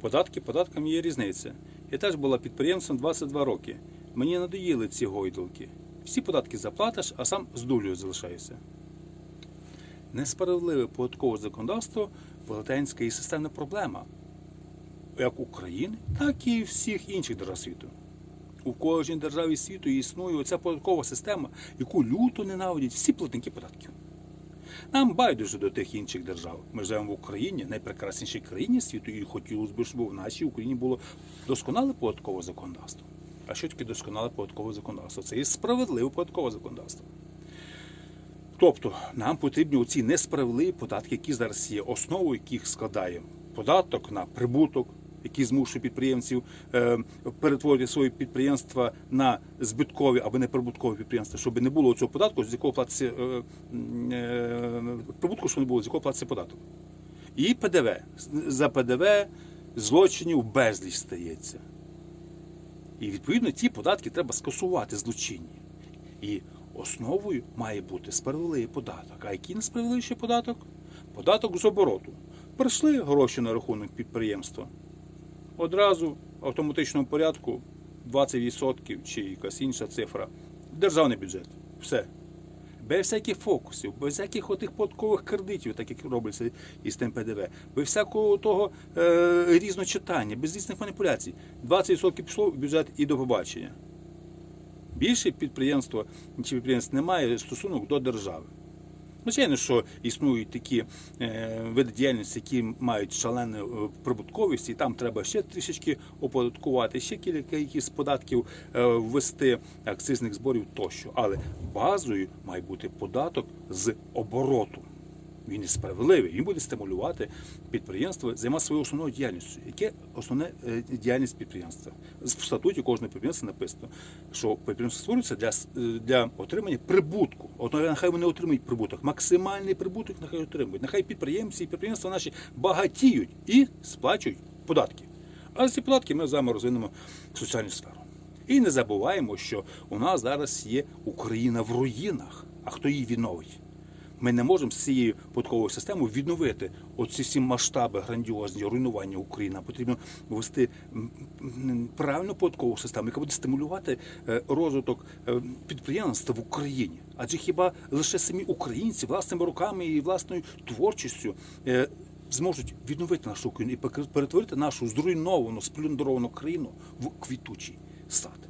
Податки податкам є різниця. Я теж була підприємцем 22 роки. Мені надоїли ці гойдалки. Всі податки заплатиш, а сам з дулею залишаєшся. Несправедливе податкове законодавство велетенська і системна проблема як України, так і всіх інших держав світу. У кожній державі світу існує оця податкова система, яку люто ненавидять всі платники податків. Нам байдуже до тих інших держав. Ми живемо в Україні, найпрекраснішій країні світу, і хотілося б, щоб в нашій Україні було досконале податкове законодавство. А що таке досконале податкове законодавство? Це є справедливе податкове законодавство. Тобто нам потрібні оці несправедливі податки, які зараз є, основу яких складає податок на прибуток, який змушує підприємців е, перетворити свої підприємства на збиткові або неприбуткові підприємства, щоб не було цього податку, з якого платиться е, е, прибутку, щоб не було, з якого платиться податок. І ПДВ. За ПДВ злочинів безліч стається. І відповідно ті податки треба скасувати злочинні. І основою має бути справедливий податок. А який несправедливіший податок? Податок з обороту. Прийшли гроші на рахунок підприємства. Одразу в автоматичному порядку 20% чи якась інша цифра. в Державний бюджет. Все. Без всяких фокусів, без всяких отих податкових кредитів, так як робиться із тим ПДВ, без всякого того е, різночитання, без різних маніпуляцій. 20% пішло в бюджет і до побачення. Більше підприємство чи підприємств не має стосунок до держави. Звичайно, що існують такі е, види діяльності, які мають шалену е, прибутковість, і там треба ще трішечки оподаткувати, ще кілька якихось податків е, ввести акцизних зборів тощо. Але базою має бути податок з обороту. Він є справедливий, він буде стимулювати підприємство займатися своєю основною діяльністю. Яке основне е, діяльність підприємства? В статуті кожного підприємства написано, що підприємство створюється для, е, для отримання прибутку. От нехай вони отримують прибуток, максимальний прибуток нехай отримують. Нехай підприємці і підприємства наші багатіють і сплачують податки. А ці податки ми з вами розвинемо соціальну сферу. І не забуваємо, що у нас зараз є Україна в руїнах. А хто її відновить? Ми не можемо з цією податковою системою відновити оці всі масштаби грандіозні руйнування України. Потрібно м, правильну податкову систему, яка буде стимулювати е, розвиток е, підприємства в Україні. Адже хіба лише самі українці власними руками і власною творчістю е, зможуть відновити нашу Україну і перетворити нашу зруйновану, сплюндеровану країну в квітучий сад.